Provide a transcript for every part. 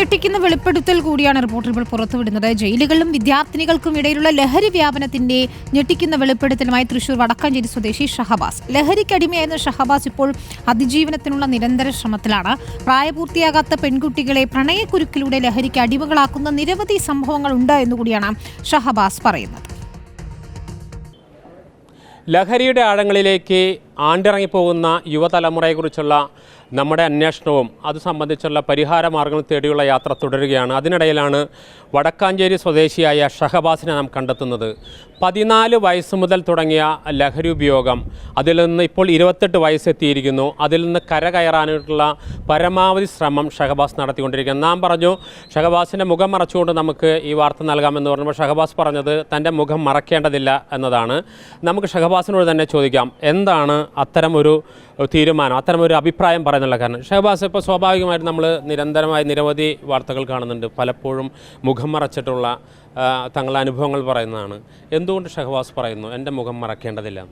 ഞെട്ടിക്കുന്ന വെളിപ്പെടുത്തൽ കൂടിയാണ് റിപ്പോർട്ടുകൾ പുറത്തുവിടുന്നത്. ജയിലുകളിലും വിദ്യാർത്ഥിനികൾക്കും ഇടയിലുള്ള ലഹരി വ്യാപനത്തിന്റെ ഞെട്ടിക്കുന്ന വെളിപ്പെടുത്തലുമായി തൃശൂർ വടക്കാഞ്ചേരി സ്വദേശി ഷഹബാസ്. ലഹരിക്കടിമയായിരുന്ന ഷഹബാസ് ഇപ്പോൾ അതിജീവനത്തിനുള്ള നിരന്തര ശ്രമത്തിലാണ്. പ്രായപൂർത്തിയാകാത്ത പെൺകുട്ടികളെ പ്രണയക്കുരുക്കിലൂടെ ലഹരിക്ക് അടിമകളാക്കുന്ന നിരവധി സംഭവങ്ങൾ ഉണ്ട് എന്നുകൂടിയാണ് ഷഹബാസ് പറയുന്നത്. ലഹരിയുടെ ആഴങ്ങളിലേക്ക് ആണ്ടിറങ്ങിപ്പോകുന്ന യുവതലമുറയെക്കുറിച്ചുള്ള നമ്മുടെ അന്വേഷണവും അത് സംബന്ധിച്ചുള്ള പരിഹാര മാർഗങ്ങൾ തേടിയുള്ള യാത്ര തുടരുകയാണ്. അതിനിടയിലാണ് വടക്കാഞ്ചേരി സ്വദേശിയായ ഷഹബാസിനെ നാം കണ്ടെത്തുന്നത്. പതിനാല് വയസ്സ് മുതൽ തുടങ്ങിയ ലഹരി ഉപയോഗം അതിൽ നിന്ന് ഇപ്പോൾ ഇരുപത്തെട്ട് വയസ്സെത്തിയിരിക്കുന്നു. അതിൽ നിന്ന് കരകയറാനായിട്ടുള്ള പരമാവധി ശ്രമം ഷഹബാസ് നടത്തിക്കൊണ്ടിരിക്കുന്നു. നാം പറഞ്ഞു ഷഹബാസിന്റെ മുഖം മറച്ചുകൊണ്ട് നമുക്ക് ഈ വാർത്ത നൽകാമെന്ന് പറഞ്ഞപ്പോൾ ഷഹബാസ് പറഞ്ഞത് തന്റെ മുഖം മറക്കേണ്ടതില്ല എന്നതാണ്. നമുക്ക് ഷഹബാസിനോട് തന്നെ ചോദിക്കാം എന്താണ് അത്തരമൊരു തീരുമാനം? അത്തരമൊരു അഭിപ്രായം പറയുന്നുള്ള കാരണം. ഷഹബാസ് ഇപ്പോൾ സ്വാഭാവികമായിട്ട് നമ്മൾ നിരന്തരമായി നിരവധി വാർത്തകൾ കാണുന്നുണ്ട്. പലപ്പോഴും മുഖം മറച്ചിട്ടുള്ള തങ്ങളുടെ അനുഭവങ്ങൾ പറയുന്നതാണ്. എന്തുകൊണ്ട് ഷഹബാസ് പറയുന്നു എന്റെ മുഖം മറക്കേണ്ടതില്ല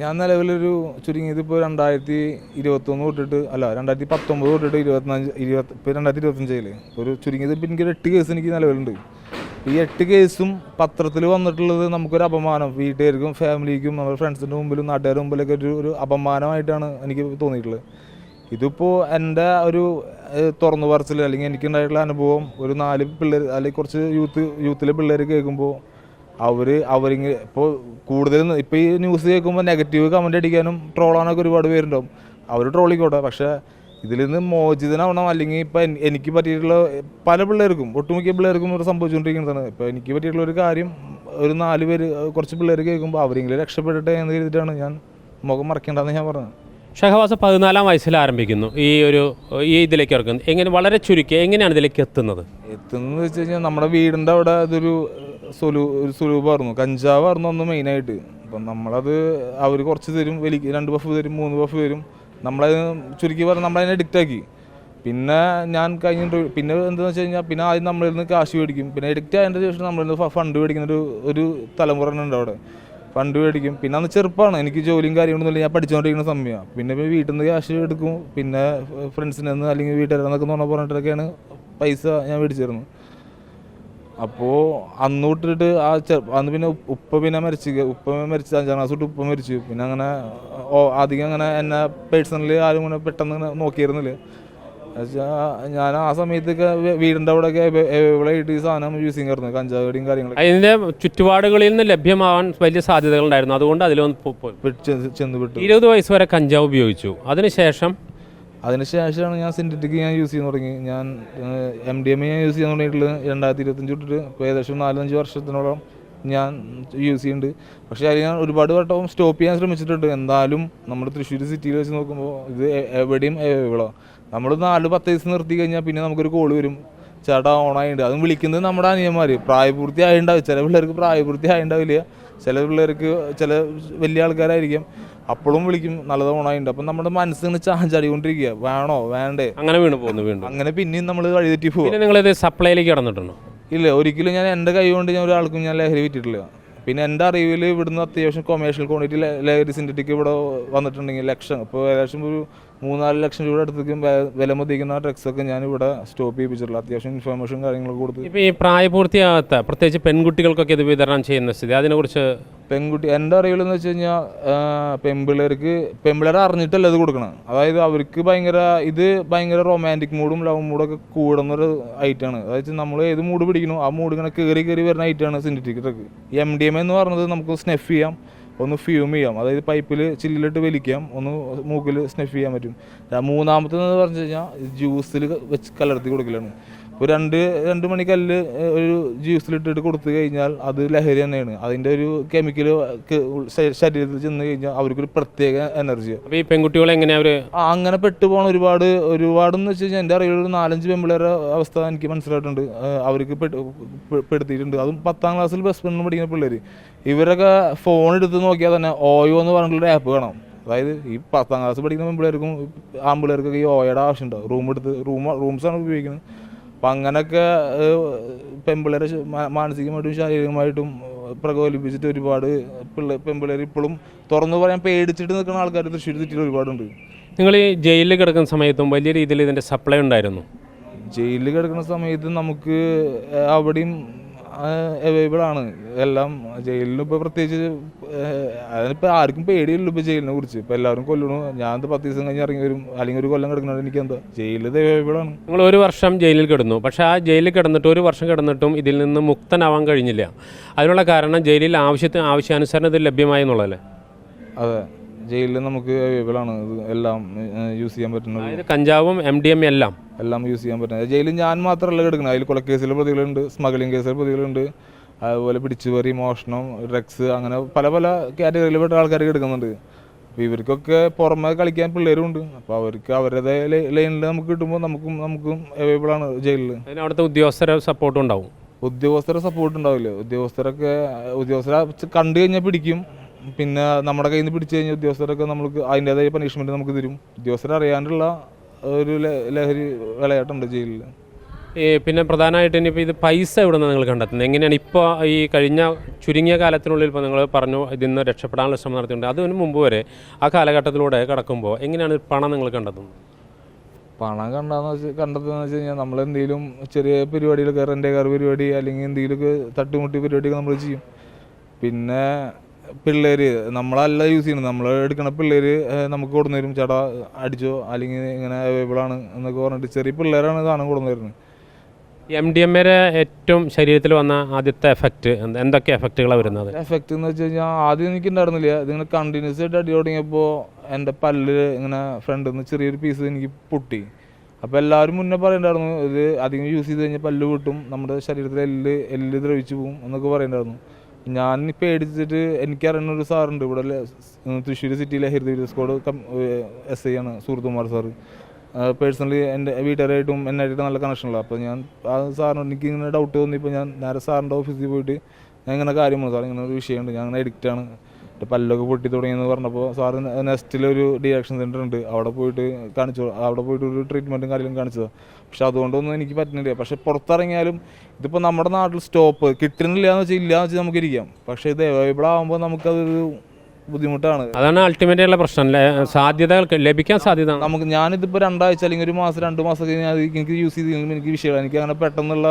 ഞാൻ നിലവിലൊരു ചുരുങ്ങിയത് ഇപ്പോൾ രണ്ടായിരത്തി ഇരുപത്തൊന്ന് തൊട്ടിട്ട് അല്ല രണ്ടായിരത്തി പത്തൊമ്പത് തൊട്ടിട്ട് ഇരുപത്തിനഞ്ച് ഇരുപത്തി ഇപ്പോൾ രണ്ടായിരത്തി ഇരുപത്തഞ്ചിൽ ഒരു ചുരുങ്ങിയത് ഇപ്പം എനിക്കൊരു എട്ട് കേസ് എനിക്ക് നിലവിലുണ്ട്. ഈ എട്ട് കേസും പത്രത്തിൽ വന്നിട്ടുള്ളത് നമുക്കൊരു അപമാനം. വീട്ടുകാർക്കും ഫാമിലിക്കും നമ്മുടെ ഫ്രണ്ട്സിന്റെ മുമ്പിലും നാട്ടുകാരുടെ മുമ്പിലൊക്കെ ഒരു ഒരു അപമാനമായിട്ടാണ് എനിക്ക് തോന്നിയിട്ടുള്ളത്. ഇതിപ്പോൾ എന്റെ ഒരു തുറന്നു പറച്ചിൽ അല്ലെങ്കിൽ എനിക്കുണ്ടായിട്ടുള്ള അനുഭവം ഒരു നാല് പിള്ളേർ അല്ലെങ്കിൽ കുറച്ച് യൂത്ത് യൂത്തിലെ പിള്ളേർ കേൾക്കുമ്പോൾ അവർ അവരിങ്ങനെ ഇപ്പോൾ കൂടുതൽ ഇപ്പോൾ ഈ ന്യൂസ് കേൾക്കുമ്പോൾ നെഗറ്റീവ് കമന്റ് അടിക്കാനും ട്രോളാനൊക്കെ ഒരുപാട് പേരുണ്ടാവും. അവർ ട്രോളിക്കോട്ടെ പക്ഷേ ഇതിൽ നിന്ന് മോചിതനാവണം. അല്ലെങ്കിൽ ഇപ്പം എനിക്ക് പറ്റിയിട്ടുള്ള പല പിള്ളേർക്കും ഒട്ടുമിക്ക പിള്ളേർക്കും ഒരു സംഭവിച്ചുകൊണ്ടിരിക്കുന്നതാണ്. ഇപ്പോൾ എനിക്ക് പറ്റിയിട്ടുള്ള ഒരു കാര്യം ഒരു നാല് പേര് കുറച്ച് പിള്ളേർ കേൾക്കുമ്പോൾ അവരെങ്കിലും രക്ഷപ്പെടട്ടെ എന്ന് കരുതിയിട്ടാണ് ഞാൻ മുഖം മറക്കേണ്ടതെന്ന് ഞാൻ പറഞ്ഞത്. ഷഹബാസ് പതിനാലാം വയസ്സിൽ ആരംഭിക്കുന്നു. ഈ ഒരു ഈ ഇതിലേക്ക് ഇറക്കുന്നത് എങ്ങനെ വളരെ ചുരുക്കി എങ്ങനെയാണ് ഇതിലേക്ക് എത്തുന്നത്? എത്തുന്നത് വെച്ച് കഴിഞ്ഞാൽ നമ്മുടെ വീടിന്റെ അവിടെ അതൊരു സുലു ഒരു കഞ്ചാവ് കഞ്ചാവായിരുന്നു ഒന്ന് മെയിനായിട്ട്. അപ്പം നമ്മളത് അവർ കുറച്ച് തരും വലിയ രണ്ട് ബഫ് തരും മൂന്ന് ബഫ് തരും. നമ്മളത് ചുരുക്കി പറഞ്ഞാൽ നമ്മളതിനെ അഡിക്റ്റ് ആക്കി. പിന്നെ ഞാൻ കഴിഞ്ഞിട്ട് പിന്നെ എന്താണെന്ന് വെച്ച് കഴിഞ്ഞാൽ പിന്നെ ആദ്യം നമ്മളിൽ നിന്ന് കാശ് മേടിക്കും. പിന്നെ എഡിക്റ്റ് ആയതിന്റെ ശേഷം നമ്മളിൽ നിന്ന് ഫണ്ട് മേടിക്കുന്ന ഒരു ഒരു തലമുറ ഉണ്ട് അവിടെ. ഫണ്ട് മേടിക്കും. പിന്നെ അന്ന് ചെറുപ്പമാണ് എനിക്ക് ജോലിയും കാര്യങ്ങളൊന്നും ഇല്ല. ഞാൻ പഠിച്ചുകൊണ്ടിരിക്കുന്ന സമയമാണ് പിന്നെ ഇപ്പോൾ വീട്ടിൽ നിന്ന് ക്യാഷ് എടുക്കും. പിന്നെ ഫ്രണ്ട്സിനെന്ന് അല്ലെങ്കിൽ വീട്ടുകാരെന്നൊക്കെ നോണ പറഞ്ഞിട്ടൊക്കെയാണ് പൈസ ഞാൻ മേടിച്ചിരുന്നത്. അപ്പോൾ അന്ന് തൊട്ടിട്ട് ആ അന്ന് പിന്നെ ഉപ്പ- പിന്നെ മരിച്ചു. ഉപ്പ മരിച്ചു അഞ്ചാം ക്ലാസ് തൊട്ട് ഉപ്പ മരിച്ചു. പിന്നെ അങ്ങനെ അധികം അങ്ങനെ എന്നെ പേഴ്സണലി ആരും ഇങ്ങനെ പെട്ടെന്ന് ഇങ്ങനെ നോക്കിയിരുന്നില്ല. ഞാൻ ആ സമയത്തൊക്കെ വീടിന്റെ അവിടെയൊക്കെ ഈ സാധനം യൂസ് ചെയ്യുന്നു കഞ്ചാവടിയും കാര്യങ്ങളും അതിന്റെ ചുറ്റുപാടുകളിൽ നിന്ന് ലഭ്യമാവാൻ വലിയ സാധ്യതകൾ ഉണ്ടായിരുന്നു അതുകൊണ്ട് അതിലൊന്ന്. ചെന്ന് ചെന്ന് വിട്ടു. ഇരുപത് വയസ്സ് വരെ കഞ്ചാവ് ഉപയോഗിച്ചു. അതിനുശേഷം അതിനുശേഷമാണ് ഞാൻ സിന്തറ്റിക് ഞാൻ യൂസ് ചെയ്യാൻ തുടങ്ങി. ഞാൻ എം ഡി എം ഞാൻ യൂസ് ചെയ്യാൻ തുടങ്ങിയിട്ടുള്ളത് രണ്ടായിരത്തി ഇരുപത്തഞ്ച് തൊട്ടിട്ട് ഇപ്പോൾ ഏകദേശം നാലഞ്ച് വർഷത്തിനോളം ഞാൻ യൂസ് ചെയ്യുന്നുണ്ട് പക്ഷേ അതിൽ ഞാൻ ഒരുപാട് വട്ടം സ്റ്റോപ്പ് ചെയ്യാൻ ശ്രമിച്ചിട്ടുണ്ട്. എന്തായാലും നമ്മുടെ തൃശ്ശൂർ സിറ്റിയിൽ വെച്ച് നോക്കുമ്പോൾ ഇത് എവിടെയും അവൈലബിളാണ് നമ്മൾ നാല് പത്ത് ദിവസം നിർത്തി കഴിഞ്ഞാൽ പിന്നെ നമുക്കൊരു കോൾ വരും. ചേട്ടാ ഓണായിട്ടുണ്ട് അതും വിളിക്കുന്നത് നമ്മുടെ അനിയന്മാർ പ്രായപൂർത്തി ആയിണ്ടാവും ചില പിള്ളേർക്ക് പ്രായപൂർത്തി ആയിണ്ടാവില്ല ചില പിള്ളേർക്ക് ചില വലിയ ആൾക്കാരായിരിക്കും. അപ്പോഴും വിളിക്കും. നല്ലത് ഓണായിട്ടുണ്ട് അപ്പം നമ്മുടെ മനസ്സിന് ചാഞ്ചാടിക്കൊണ്ടിരിക്കുക വേണോ? വേണ്ടേ? അങ്ങനെ വീണ് പോകുന്നു വീണ്ടും. അങ്ങനെ പിന്നെയും നമ്മൾ വഴിതെറ്റി പോകും പിന്നെ നിങ്ങളിത് സപ്ലൈയിലേക്ക് കടന്നിട്ടുണ്ടോ? ഇല്ല ഒരിക്കലും ഞാൻ എന്റെ കൈ കൊണ്ട് ഞാൻ ഒരാൾക്കും ഞാൻ ലഹരി വിറ്റിട്ടില്ല. പിന്നെ എന്റെ അറിവിൽ ഇവിടുന്ന് അത്യാവശ്യം കൊമേഴ്ഷ്യൽ ക്വാണ്ടിറ്റി ലഹരി സിന്തറ്റിക് ഇവിടെ വന്നിട്ടുണ്ടെങ്കിൽ ലക്ഷം. ഇപ്പോൾ ഏകദേശം ഒരു മൂന്നാൽ ലക്ഷം രൂപ അടുത്തേക്കും വില മതിക്കുന്ന ഞാൻ ഇവിടെ സ്റ്റോപ്പ് ചെയ്യിപ്പിച്ചിട്ടുള്ള. അത്യാവശ്യം ഇൻഫർമേഷൻ കാര്യങ്ങളൊക്കെ കൊടുത്ത് ഇപ്പോൾ ഈ പ്രായപൂർത്തിയാകാത്ത പ്രത്യേകിച്ച് പെൺകുട്ടികൾക്കൊക്കെ ഇത് വിതരണം ചെയ്യുന്ന സ്ഥിതി അതിനെക്കുറിച്ച്? പെൺകുട്ടി എന്റെ അറിവിലെന്ന് വെച്ച് കഴിഞ്ഞാൽ പെൺപിള്ളേർക്ക് പെൺപിള്ളേരെ അറിഞ്ഞിട്ടല്ല ഇത് കൊടുക്കണം അതായത് അവർക്ക് ഭയങ്കര ഇത് ഭയങ്കര റൊമാന്റിക് മൂഡും ലവ് മൂഡൊക്കെ കൂടുന്ന ഒരു ഐറ്റമാണ് അതായത് നമ്മൾ ഏത് മൂഡ് പിടിക്കണോ ആ മൂഡ് ഇങ്ങനെ കയറി കയറി വരുന്ന ഐറ്റമാണ് synthetic drug M D M എന്ന് പറഞ്ഞത് നമുക്ക് സ്നെഫ് ചെയ്യാം. ഒന്ന് ഫ്യൂം ചെയ്യാം. അതായത് പൈപ്പിൽ ചില്ലിലിട്ട് വലിക്കാം. ഒന്ന് മൂക്കിൽ സ്നെഫ് ചെയ്യാൻ പറ്റും. മൂന്നാമത്തേന്ന് പറഞ്ഞു കഴിഞ്ഞാൽ ജ്യൂസിൽ വെച്ച് കലർത്തി കൊടുക്കലാണ്. ഒരു രണ്ട് രണ്ട് മണി കല്ല് ഒരു ജ്യൂസിലിട്ടിട്ട് കൊടുത്തു കഴിഞ്ഞാൽ അത് ലഹരി തന്നെയാണ്. അതിന്റെ ഒരു കെമിക്കൽ ശരീരത്തിൽ ചെന്ന് കഴിഞ്ഞാൽ അവർക്കൊരു പ്രത്യേക എനർജി അപ്പോൾ ഈ പെൺകുട്ടികളെ എങ്ങനെയാണ് അവർ അങ്ങനെ പെട്ടുപോകണ ഒരുപാട് ഒരുപാടെന്ന് വെച്ച് കഴിഞ്ഞാൽ എന്റെ അറിവിൽ ഒരു നാലഞ്ച് പെൺപിള്ളേരുടെ അവസ്ഥ എനിക്ക് മനസ്സിലായിട്ടുണ്ട്. അവർക്ക് പെടുത്തിയിട്ടുണ്ട്. അതും പത്താം ക്ലാസ്സിൽ ബസ് പെണ്ണ് പഠിക്കുന്ന പിള്ളേർ ഇവരൊക്കെ ഫോൺ എടുത്ത് നോക്കിയാൽ തന്നെ ഓയോ എന്ന് പറഞ്ഞിട്ടുള്ള ആപ്പ് കാണാം. അതായത് ഈ പത്താം ക്ലാസ് പഠിക്കുന്ന പെൺപിള്ളേർക്കും ആമ്പിളേർക്കൊക്കെ ഈ ഓയുടെ ആവശ്യമുണ്ടാവും റൂം എടുത്ത് റൂം റൂംസാണ് ഉപയോഗിക്കുന്നത്. അപ്പം അങ്ങനെയൊക്കെ പെമ്പിളരെ മാനസികമായിട്ടും ശാരീരികമായിട്ടും പ്രകോപിപ്പിച്ചിട്ട് ഒരുപാട് പിള്ളേ ഇപ്പോഴും തുറന്നു പറയാൻ പേടിച്ചിട്ട് നിൽക്കുന്ന ആൾക്കാർ തൃശ്ശൂർ സിറ്റിയിൽ ഒരുപാടുണ്ട്. നിങ്ങൾ ഈ ജയിലിൽ കിടക്കുന്ന സമയത്തും വലിയ രീതിയിൽ ഇതിന്റെ സപ്ലൈ ഉണ്ടായിരുന്നു? ജയിലിൽ കിടക്കുന്ന സമയത്ത് നമുക്ക് അവിടെയും അവൈലബിൾ ആണ്. എല്ലാം ജയിലിൽ ഇപ്പോൾ പ്രത്യേകിച്ച് അതിപ്പോൾ അതിനിപ്പോൾ ആർക്കും പേടിയില്ലല്ലോ ഇപ്പോൾ ജയിലിനെ കുറിച്ച്. ഇപ്പോൾ എല്ലാവരും കൊല്ലണു. ഞാൻ ഇത് പത്ത് ദിവസം കഴിഞ്ഞ് ഇറങ്ങി വരും. അല്ലെങ്കിൽ ഒരു കൊല്ലം കിടക്കണത് എനിക്ക് എന്താ? ജയിലിൽ അവൈലബിൾ ആണ്. നിങ്ങൾ ഒരു വർഷം ജയിലിൽ കിടന്നു. പക്ഷേ ആ ജയിലിൽ കിടന്നിട്ട് ഒരു വർഷം കിടന്നിട്ടും ഇതിൽ നിന്ന് മുക്തനാവാൻ കഴിഞ്ഞില്ല. അതിനുള്ള കാരണം ജയിലിൽ ആവശ്യത്തിന് ആവശ്യാനുസരണം ഇത് ലഭ്യമായി എന്നുള്ളതല്ലേ? അതെ. ജയിലിൽ നമുക്ക് അവൈലബിൾ ആണ് ഇത് എല്ലാം യൂസ് ചെയ്യാൻ പറ്റുന്നത് കഞ്ചാവും എം ഡി എം എല്ലാം. എല്ലാം യൂസ് ചെയ്യാൻ പറ്റുന്നത് ജയിലിൽ ഞാൻ മാത്രമല്ല കിടക്കുന്നത്. അതിൽ കൊലക്കേസിലെ പ്രതികളുണ്ട് സ്മഗ്ലിംഗ് കേസിലെ പ്രതികളുണ്ട്. അതുപോലെ പിടിച്ചുപറി മോഷണം ഡ്രഗ്സ് അങ്ങനെ പല പല കാറ്റഗറിയിൽപ്പെട്ട ആൾക്കാർ കിടക്കുന്നുണ്ട്. അപ്പോൾ ഇവർക്കൊക്കെ പുറമെ കളിക്കാൻ പിള്ളേരും ഉണ്ട് അപ്പോൾ അവർക്ക് അവരുടെ ലൈനിൽ നമുക്ക് കിട്ടുമ്പോൾ നമുക്കും നമുക്കും അവൈലബിൾ ആണ് ജയിലിൽ അവിടുത്തെ ഉദ്യോഗസ്ഥരെ സപ്പോർട്ടും ഉണ്ടാവും. ഉദ്യോഗസ്ഥരെ സപ്പോർട്ട് ഉണ്ടാവില്ല. ഉദ്യോഗസ്ഥരൊക്കെ ഉദ്യോഗസ്ഥരെ കണ്ടു കഴിഞ്ഞാൽ പിടിക്കും. പിന്നെ നമ്മുടെ കയ്യിൽ നിന്ന് പിടിച്ചു കഴിഞ്ഞാൽ ഉദ്യോഗസ്ഥരൊക്കെ നമുക്ക് അതിന്റെതായ പണിഷ്മെന്റ് നമുക്ക് തരും. ഉദ്യോഗസ്ഥരെ അറിയാണ്ടുള്ള ഒരു ലഹരി വിളയാട്ടുണ്ട് ജയിലിൽ. ഈ പിന്നെ പ്രധാനമായിട്ട് ഇനിയിപ്പോൾ ഇത് പൈസ ഇവിടെ നിന്ന് നിങ്ങൾ കണ്ടെത്തുന്നത്? എങ്ങനെയാണ് ഇപ്പോൾ ഈ കഴിഞ്ഞ ചുരുങ്ങിയ കാലത്തിനുള്ളിൽ ഇപ്പോൾ നിങ്ങൾ പറഞ്ഞു ഇതിൽ നിന്ന് രക്ഷപ്പെടാനുള്ള ശ്രമം നടത്തിയിട്ടുണ്ട്. അതിന് മുമ്പ് വരെ ആ കാലഘട്ടത്തിലൂടെ കടക്കുമ്പോൾ എങ്ങനെയാണ് പണം നിങ്ങൾ കണ്ടെത്തുന്നത്? പണം കണ്ടെന്ന് വെച്ച് കണ്ടെത്തുന്നത് വെച്ച് കഴിഞ്ഞാൽ നമ്മൾ എന്തെങ്കിലും ചെറിയ പരിപാടികളൊക്കെ റെന്റെ കാർ പരിപാടി അല്ലെങ്കിൽ എന്തെങ്കിലുമൊക്കെ തട്ടുമുട്ടി പരിപാടിയൊക്കെ നമ്മൾ ചെയ്യും. പിന്നെ പിള്ളേർ നമ്മളല്ല യൂസ് ചെയ്യുന്നത്. നമ്മൾ എടുക്കണ പിള്ളേർ നമുക്ക് കൊടുന്നു തരും ചേട്ടാ അടിച്ചോ അല്ലെങ്കിൽ ഇങ്ങനെ അവൈലബിൾ ആണ് എന്നൊക്കെ പറഞ്ഞിട്ട് ചെറിയ പിള്ളേരാണ് സാധനം കൊടുന്നു തരുന്നത് എം ഡി എം എയുടെ ഏറ്റവും ശരീരത്തിൽ വന്ന ആദ്യത്തെ എഫക്റ്റ് എന്തൊക്കെ എഫക്റ്റുകളാണ് വരുന്നത്? എഫക്റ്റ് എന്ന് വെച്ച് കഴിഞ്ഞാൽ ആദ്യം എനിക്ക് ഉണ്ടായിരുന്നില്ല. ഇതിങ്ങനെ കണ്ടിന്യൂസ് ആയിട്ട് അടി തുടങ്ങിയപ്പോൾ എന്റെ പല്ല് ഇങ്ങനെ ഫ്രണ്ടിൽ നിന്ന് ചെറിയൊരു പീസ് എനിക്ക് പൊട്ടി. അപ്പോൾ എല്ലാവരും മുന്നേ പറയണ്ടായിരുന്നു ഇത് അധികം യൂസ് ചെയ്ത് കഴിഞ്ഞാൽ പല്ല് പൊട്ടും നമ്മുടെ ശരീരത്തിലെ എല്ല് എല്ല് ദ്രവിച്ചു പോകും എന്നൊക്കെ പറയണ്ടായിരുന്നു. ഞാൻ പേടിച്ചിട്ട് എനിക്കറിയുന്ന ഒരു സാറുണ്ട്. ഇവിടെ തൃശ്ശൂർ സിറ്റിയിലെ ഹരിത സ്കോഡ് എസ് ഐ ആണ് സുഹൃത്തുമാർ സാറ് പേഴ്സണലി എന്റെ വീട്ടുകാരായിട്ടും എന്നായിട്ടും നല്ല കണക്ഷനുള്ള അപ്പോൾ ഞാൻ ആ സാറിനോട് എനിക്ക് ഇങ്ങനെ ഡൗട്ട് തോന്നിയപ്പോൾ ഞാൻ നേരെ സാറിന്റെ ഓഫീസിൽ പോയിട്ട് ഞാൻ ഇങ്ങനെ കാര്യം പറഞ്ഞു സാർ ഇങ്ങനെ ഒരു വിഷയമുണ്ട്. ഞാൻ അങ്ങനെ എഡിക്റ്റാണ് എന്റെ പല്ലൊക്കെ പൊട്ടി തുടങ്ങിയെന്ന് പറഞ്ഞപ്പോൾ സാറ് നെസ്റ്റിലൊരു ഡിയാക്ഷൻ സെന്റർ ഉണ്ട്. അവിടെ പോയിട്ട് കാണിച്ചു. അവിടെ പോയിട്ട് ഒരു ട്രീറ്റ്മെന്റും കാര്യങ്ങളും കാണിച്ചത്. പക്ഷെ അതുകൊണ്ടൊന്നും എനിക്ക് പറ്റുന്നില്ല. പക്ഷെ പുറത്തിറങ്ങിയാലും ഇതിപ്പോൾ നമ്മുടെ നാട്ടിൽ സ്റ്റോപ്പ് കിട്ടുന്നില്ല എന്ന് വെച്ചാൽ ഇല്ല എന്ന് വെച്ചാൽ നമുക്കിരിക്കാം. പക്ഷേ ഇത് അവൈലബിൾ ആകുമ്പോൾ നമുക്കതൊരു ബുദ്ധിമുട്ടാണ്. അതാണ് അൾട്ടിമേറ്റ് ഉള്ള പ്രശ്നം. സാധ്യതകൾ ലഭിക്കാൻ സാധ്യത. നമുക്ക് ഞാനിതിപ്പോൾ രണ്ടാഴ്ച അല്ലെങ്കിൽ ഒരു മാസം രണ്ട് മാസം കഴിഞ്ഞാൽ എനിക്ക് യൂസ് ചെയ്ത് എനിക്ക് വിഷയമാണ് എനിക്ക് അങ്ങനെ പെട്ടെന്നുള്ള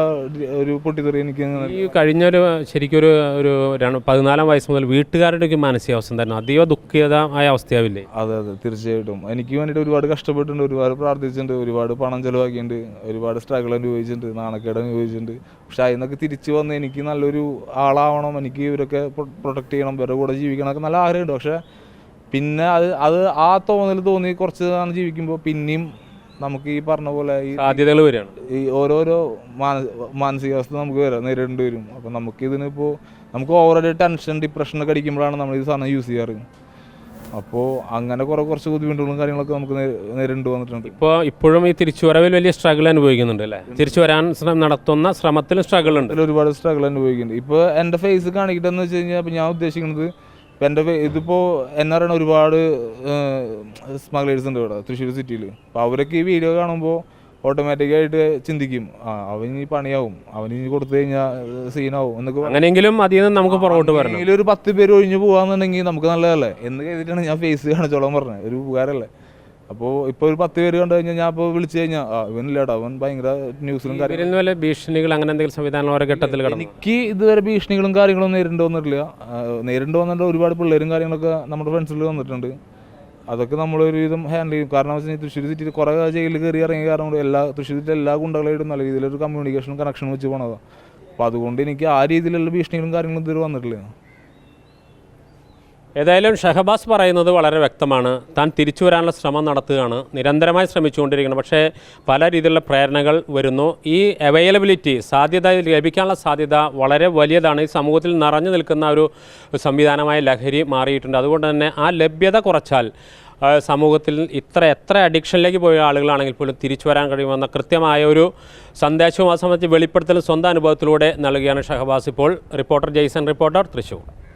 ഒരു പൊട്ടിത്തെറി എനിക്ക് ഈ കഴിഞ്ഞൊരു ശരിക്കും ഒരു ഒരു പതിനാലാം വയസ്സ് മുതൽ വീട്ടുകാരുടെ ഒക്കെ മാനസികാവസ്ഥ തന്നെ അതീവ ദുഃഖിതമായ അവസ്ഥയാവില്ലേ? അതെ അതെ. തീർച്ചയായിട്ടും. എനിക്ക് വേണ്ടിയിട്ട് ഒരുപാട് കഷ്ടപ്പെട്ടിട്ടുണ്ട്. ഒരുപാട് പ്രാർത്ഥിച്ചിട്ടുണ്ട്. ഒരുപാട് പണം ചിലവാക്കിയിട്ടുണ്ട്. ഒരുപാട് സ്ട്രഗിൾ അനുഭവിച്ചിട്ടുണ്ട്. നാണക്കേട് അനുഭവിച്ചിട്ടുണ്ട്. പക്ഷെ അതിൽ നിന്നൊക്കെ തിരിച്ചു വന്ന് എനിക്ക് നല്ലൊരു ആളാവണം എനിക്ക് ഇവരൊക്കെ പ്രൊട്ടക്ട് ചെയ്യണം ഇവരുടെ കൂടെ ജീവിക്കണം ഒക്കെ നല്ല ആഗ്രഹമുണ്ട്. പക്ഷെ പിന്നെ അത് അത് ആ തോന്നൽ തോന്നി കുറച്ച് നാൾ ജീവിക്കുമ്പോൾ പിന്നെയും നമുക്ക് ഈ പറഞ്ഞ പോലെ ഈ സാധ്യതകൾ വരികയാണ്. ഈ ഓരോരോ മാന- മാനസികാവസ്ഥ നമുക്ക് വരാം നേരിടേണ്ടി വരും. അപ്പം നമുക്ക് ഇതിനിപ്പോൾ നമുക്ക് ഓവറായിട്ട് ടെൻഷൻ ഡിപ്രഷനൊക്കെ അടിക്കുമ്പോഴാണ് നമ്മൾ ഈ സാധനം യൂസ് ചെയ്യാറ്. അപ്പോൾ അങ്ങനെ കുറേ കുറച്ച് ബുദ്ധിമുട്ടുകളും കാര്യങ്ങളൊക്കെ നമുക്ക് നേരിട്ട് വന്നിട്ടുണ്ട്. ഇപ്പോൾ ഇപ്പോഴും ഈ തിരിച്ചുവരവിൽ വലിയ സ്ട്രഗിൾ അനുഭവിക്കുന്നുണ്ട് അല്ലേ? തിരിച്ചു വരാൻ ശ്രമം നടത്തുന്ന ശ്രമത്തിൽ സ്ട്രഗിൾ ഉണ്ട്. ഒരുപാട് സ്ട്രഗിൾ അനുഭവിക്കുന്നുണ്ട്. ഇപ്പോൾ എന്റെ ഫേസ് കാണിക്കട്ടെന്ന് വെച്ച് കഴിഞ്ഞാൽ ഇപ്പോൾ ഞാൻ ഉദ്ദേശിക്കുന്നത് ഇപ്പം എന്റെ ഇതിപ്പോൾ എന്ന് പറയുന്ന ഒരുപാട് സ്മഗ്ലേഴ്സ് ഉണ്ട് ഇവിടെ തൃശ്ശൂർ സിറ്റിയിൽ അപ്പോൾ അവരൊക്കെ ഈ വീഡിയോ കാണുമ്പോൾ ഓട്ടോമാറ്റിക്കായിട്ട് ചിന്തിക്കും. ആ അവൻ ഈ പണിയാവും. അവൻ ഇനി കൊടുത്തു കഴിഞ്ഞാൽ സീനാവും എന്നൊക്കെ അങ്ങനെയെങ്കിലും അതിൽ നിന്ന് നമുക്ക് പുറകോട്ട് വരണം. ഒരു പത്ത് പേര് ഒഴിഞ്ഞു പോകാന്നുണ്ടെങ്കിൽ നമുക്ക് നല്ലതല്ലേ? എന്ന് കരുതിയിട്ടാണ് ഞാൻ ഫേസ് കാണിച്ചോളാൻ പറഞ്ഞത്. ഒരു ഉപകാരമല്ലേ? അപ്പോൾ ഇപ്പോൾ ഒരു പത്ത് പേര് കണ്ടു കഴിഞ്ഞാൽ ഞാൻ ഇപ്പോൾ വിളിച്ചു കഴിഞ്ഞാൽ ആ ഇവനില്ലാട്ടോ അവൻ ഭയങ്കര ന്യൂസിലും കാര്യങ്ങളും ഭീഷണികൾ അങ്ങനെ എന്തെങ്കിലും സംവിധാനം ഓരോ ഘട്ടത്തിൽ എനിക്ക് ഇതുവരെ ഭീഷണികളും കാര്യങ്ങളും നേരിടേണ്ടി വന്നിട്ടില്ല. നേരിടേണ്ടി വന്നിട്ട് ഒരുപാട് പിള്ളേരും കാര്യങ്ങളൊക്കെ നമ്മുടെ ഫ്രണ്ട്സിൽ വന്നിട്ടുണ്ട്. അതൊക്കെ നമ്മൾ ഒരുവിധം ഹാൻഡിൽ ചെയ്യും. കാരണം വെച്ച് കഴിഞ്ഞാൽ തൃശ്ശൂർ സിറ്റിയിൽ കുറേ ജയിലിൽ കയറി ഇറങ്ങിയ കാരണം കൊണ്ട് എല്ലാ തൃശ്ശൂർ എല്ലാ ഗുണ്ടകളായിട്ടും നല്ല രീതിയിലൊരു കമ്മ്യൂണിക്കേഷനും കണക്ഷനും വെച്ച് പോണതാണ് അപ്പോൾ അതുകൊണ്ട് എനിക്ക് ആ രീതിയിലുള്ള ഭീഷണികളും കാര്യങ്ങളും ഇതുവരെ വന്നിട്ടില്ല. ഏതായാലും ഷഹബാസ് പറയുന്നത് വളരെ വ്യക്തമാണ്. താൻ തിരിച്ചു വരാനുള്ള ശ്രമം നടത്തുകയാണ്. നിരന്തരമായി ശ്രമിച്ചുകൊണ്ടിരിക്കുന്നു പക്ഷേ പല രീതിയിലുള്ള പ്രേരണകൾ വരുന്നു. ഈ അവൈലബിലിറ്റി സാധ്യത ലഭിക്കാനുള്ള സാധ്യത വളരെ വലിയതാണ്. ഈ സമൂഹത്തിൽ നിറഞ്ഞു നിൽക്കുന്ന ഒരു സംവിധാനമായ ലഹരി മാറിയിട്ടുണ്ട്. അതുകൊണ്ട് തന്നെ ആ ലഭ്യത കുറച്ചാൽ സമൂഹത്തിൽ ഇത്ര എത്ര അഡിക്ഷനിലേക്ക് പോയ ആളുകളാണെങ്കിൽ പോലും തിരിച്ചു വരാൻ കഴിയുമെന്ന കൃത്യമായ ഒരു സന്ദേശവും ആ സംബന്ധിച്ച് വെളിപ്പെടുത്തലും സ്വന്തം അനുഭവത്തിലൂടെ നൽകുകയാണ് ഷഹബാസ് ഇപ്പോൾ. Reporter Jason reporter Thrissur